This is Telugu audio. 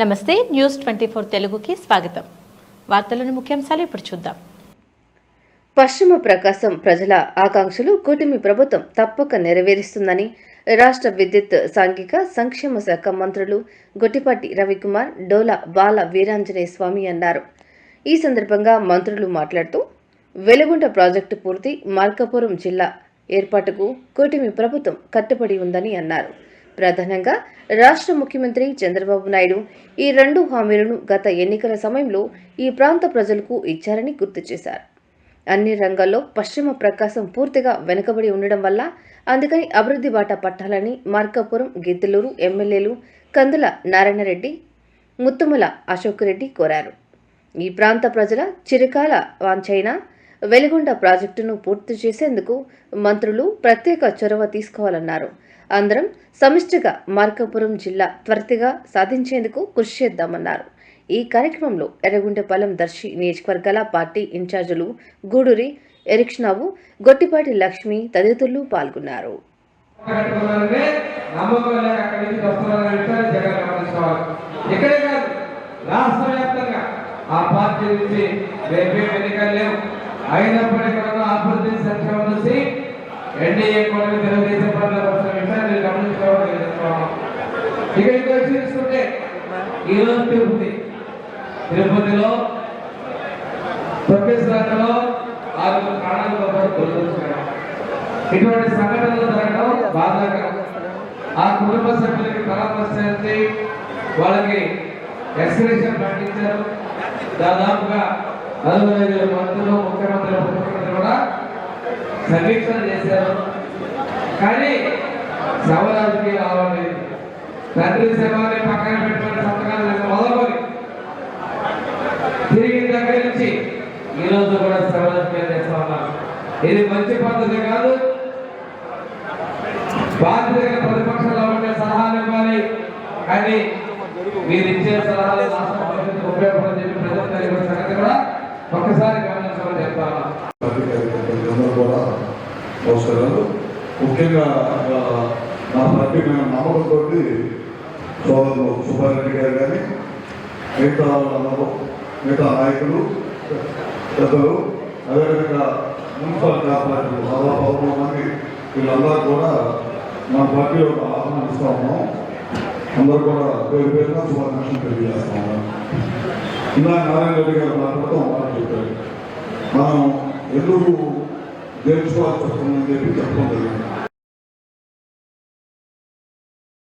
నమస్తే న్యూస్ ట్వంటీ ఫోర్ తెలుగుకి స్వాగతం. వార్తలను ముఖ్యాంశాలు ఇప్పుడు చూద్దాం. పశ్చిమ ప్రకాశం ప్రజల ఆకాంక్షలు కూటమి ప్రభుత్వం తప్పక నెరవేరుస్తుందని రాష్ట్ర విద్యుత్ సాంఘిక సంక్షేమ శాఖ మంత్రులు గొట్టిపాటి రవికుమార్ డోలా బాల వీరాంజనేయ స్వామి అన్నారు. ఈ సందర్భంగా మంత్రులు మాట్లాడుతూ వెలుగుంట ప్రాజెక్టు పూర్తి మార్కాపురం జిల్లా ఏర్పాటుకు కూటమి ప్రభుత్వం కట్టుబడి ఉందని అన్నారు. ప్రధానంగా రాష్ట్ర ముఖ్యమంత్రి చంద్రబాబు నాయుడు ఈ రెండు హామీలను గత ఎన్నికల సమయంలో ఈ ప్రాంత ప్రజలకు ఇచ్చారని గుర్తు చేశారు. అన్ని రంగాల్లో పశ్చిమ ప్రకాశం పూర్తిగా వెనుకబడి ఉండడం వల్ల అందుకని అభివృద్ధి బాట పట్టాలని మార్కాపురం గిద్దలూరు ఎమ్మెల్యేలు కందుల నారాయణరెడ్డి ముత్తుమల అశోక్ రెడ్డి కోరారు. ఈ ప్రాంత ప్రజల చిరకాల వాంఛైన వెలిగొండ ప్రాజెక్టును పూర్తి చేసేందుకు మంత్రులు ప్రత్యేక చొరవ తీసుకోవాలన్నారు. అందరం సమిష్టిగా మార్కాపురం జిల్లా త్వరితగా సాధించేందుకు కృషి చేద్దామన్నారు. ఈ కార్యక్రమంలో ఎర్రగుండెపాలెం దర్శి నియోజకవర్గాల పార్టీ ఇన్ఛార్జీలు గూడూరి ఎరిక్ష్నావు గొట్టిపాటి లక్ష్మి తదితరులు పాల్గొన్నారు. ఆ పార్టీ నుంచి ఎన్నికలు లేవు. అయినప్పటికీ అభివృద్ధి సంక్షేమం చూసి ఎన్డీఏ కూటమి తెలుగుదేశం పార్టీ వస్తున్న విషయాన్ని మీరు గమనించుకోవాలి? తెలుసుకోవాలి ఇక ఇంకో తీసుకుంటే ఈరోజు తిరుపతి. తిరుపతిలో తొక్కేశ్వరంలో ఆరుగురు ప్రాణాలతో పాటు ఇటువంటి సంఘటనలు జరగడం బాధాకరం. ఆ కుటుంబ సభ్యులకి పరామర్శించి వాళ్ళకి ఎక్స్ప్రెషన్ ప్రకటించారు దాదాపుగా నలభై ఐదు మంత్రులు ముఖ్యమంత్రి ముఖ్యమంత్రి కూడా సమీక్షణ చేశారు. కానీ శవ రాజకీయాలు అవ్వలేదు తండ్రి శవాన్ని పక్కన పెట్టుకుని సంతకాలు మొదలుకొని తిరిగి దగ్గర నుంచి ఈరోజు కూడా శవ రాజకీయాలు చేస్తా ఉన్నారు ఇది మంచి పద్ధతి కాదు. బాధ్యతగా ప్రతిపక్షంలో ఉండే సలహాలు ఇవ్వాలి. కానీ మీరు ఇచ్చే సలహాలు రాష్ట్ర ఉపయోగపడని చెప్పి ప్రజలందరికీ సంగతి కూడా ఒక్కసారి గమనించమని చెప్తా ఉన్నాం అందరూ కూడా నమస్కారాలు ముఖ్యంగా నా పార్టీ మేము నమ్మకంతో సోదరులు సుబ్బారెడ్డి గారు కానీ మిగతా వాళ్ళందరూ మిగతా నాయకులు పెద్దలు అదేవిధంగా మున్సిపల్ కార్పొరేటర్లు దాదాపు పదమూడు మంది వీళ్ళందరూ కూడా మన పార్టీలో ఆహ్వానిస్తూ ఉన్నాం. అందరూ కూడా పేరు పేరున శుభాకాంక్షలు తెలియజేస్తా ఉన్నాం. ఇలా నారాయణ రెడ్డి గారు మాట్లాడుతూ మాట చెప్పారు. మనం ఎందుకు గెలుచుకోవాల్సి వస్తుందని చెప్పి చెప్పడం జరిగింది